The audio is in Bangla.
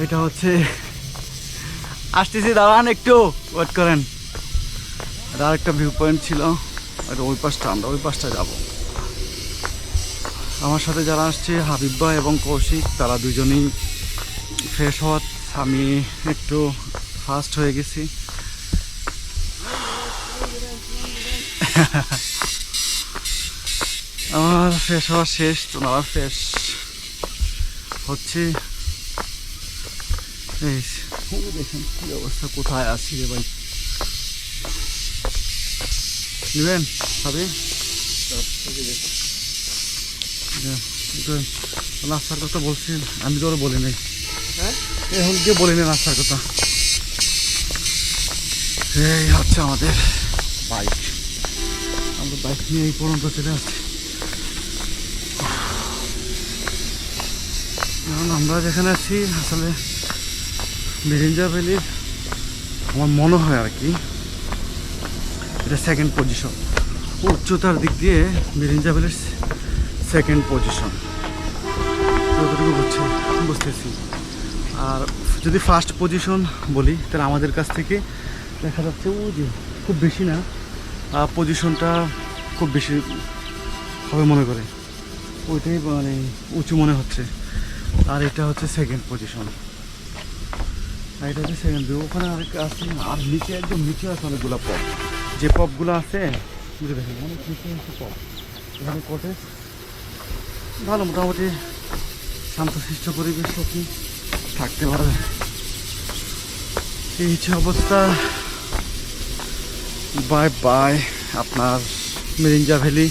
এটা হচ্ছে, আসতেছি দাঁড়ান একটু ওয়েট করেন। এটা আরেকটা ভিউ পয়েন্ট ছিল, এটা ওই পাশটা, আমরা ওই পাশটা যাব। আমার সাথে যারা আসছে, হাবিব এবং কৌশিক, তারা দুজনেই ফ্রেশ হওয়ার, আমি একটু ফাস্ট হয়ে গেছি। আমার ফ্রেশ হওয়া শেষ তোমরা ফ্রেশ হচ্ছে। দেখেন কি অবস্থা কোথায় আছি রে ভাই? নেবেন হবে নাস্তার কথা বলছেন আমি তো বলি নাই। হ্যাঁ? এখন কেউ বলিনি নাস্তার কথা। এই হচ্ছে আমাদের বাইক। আমরা বাইক নিয়ে এই পর্যন্ত চলে আসছি। কারণ আমরা যেখানে আছি আসলে মিরিঞ্জা ভ্যালির আমার মনে হয় আর কি, এটা সেকেন্ড পজিশন উচ্চতার দিক দিয়ে মিরিঞ্জা ভ্যালির সেকেন্ড পজিশন যতটুকু বুঝছি, বুঝতেছি। আর যদি ফার্স্ট পজিশন বলি, তাহলে আমাদের কাছ থেকে দেখা যাচ্ছে, ও যে খুব বেশি না পজিশনটা খুব বেশি হবে মনে করে। ওইটাই মানে উঁচু মনে হচ্ছে। আর এটা হচ্ছে সেকেন্ড পজিশন আর এটা হচ্ছে সেকেন্ড ওখানে আরেক আছে, আর নিচে একদম নিচে আছে অনেকগুলো পপ যে পপগুলো আছে বুঝে দেখেন, অনেক নিচে আছে পপ এখানে কটেজ ভালো, মোটামুটি শান্তশিষ্ট পরিবেশ আপনি থাকতে পারবেন এই হচ্ছে অবস্থা। বাই বাই আপনার মিরিঞ্জা ভ্যালি